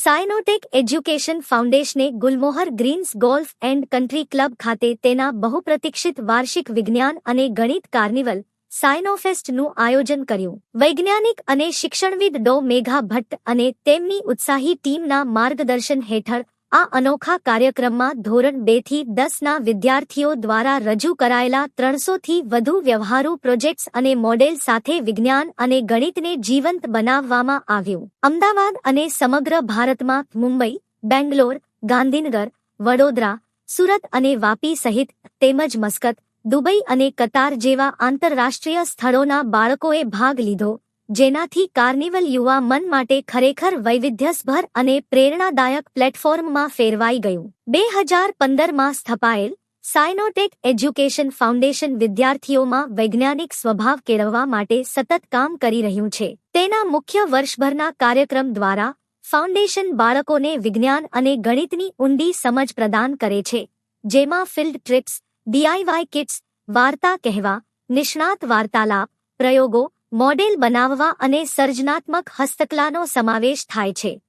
સાયનોટેક education ફાઉન્ડેશને Gulmohar greens golf and country club ખાતે તેના બહુપ્રતીક્ષિત વાર્ષિક વિજ્ઞાન અને ગણિત કાર્નિવલ સાયનોફેસ્ટનું આયોજન કર્યું. વૈજ્ઞાનિક અને શિક્ષણવિદ ડો મેઘા ભટ્ટ અને તેમની ઉત્સાહી ટીમના માર્ગદર્શન હેઠળ આ અનોખા કાર્યક્રમમાં ધોરણ બેથી દસના વિદ્યાર્થીઓ દ્વારા રજૂ કરાયેલા ત્રણસોથી વધુ વ્યવહારુ પ્રોજેક્ટ્સ અને મોડેલ સાથે વિજ્ઞાન અને ગણિતને જીવંત બનાવવામાં આવ્યું. અમદાવાદ અને સમગ્ર ભારતમાં મુંબઈ, બેંગ્લોર, ગાંધીનગર, વડોદરા, સુરત અને વાપી સહિત તેમજ મસ્કત, દુબઈ અને કતાર જેવા આંતરરાષ્ટ્રીય સ્થળોના બાળકોએ ભાગ લીધો. જેનાથી કાર્નિવલ યુવા મન માટે ખરેખર વૈવિધ્યસભર અને પ્રેરણાદાયક પ્લેટફોર્મમાં ફેરવાઈ ગયું. બે હજાર પંદરમાં સ્થપાયેલ સાયનોટેક એજ્યુકેશન ફાઉન્ડેશન વિદ્યાર્થીઓમાં વૈજ્ઞાનિક સ્વભાવ કેળવવા માટે સતત કામ કરી રહ્યું છે. તેના મુખ્ય વર્ષભરના કાર્યક્રમ દ્વારા ફાઉન્ડેશન બાળકોને વિજ્ઞાન અને ગણિતની ઊંડી સમજ પ્રદાન કરે છે. જેમાં ફિલ્ડ ટ્રીપ્સ, ડીઆઈવાય કિટ્સ, વાર્તા કહેવા, નિષ્ણાત વાર્તાલાપ, પ્રયોગો મોડેલ બનાવવા અને સર્જનાત્મક હસ્તકલાનો સમાવેશ થાય છે.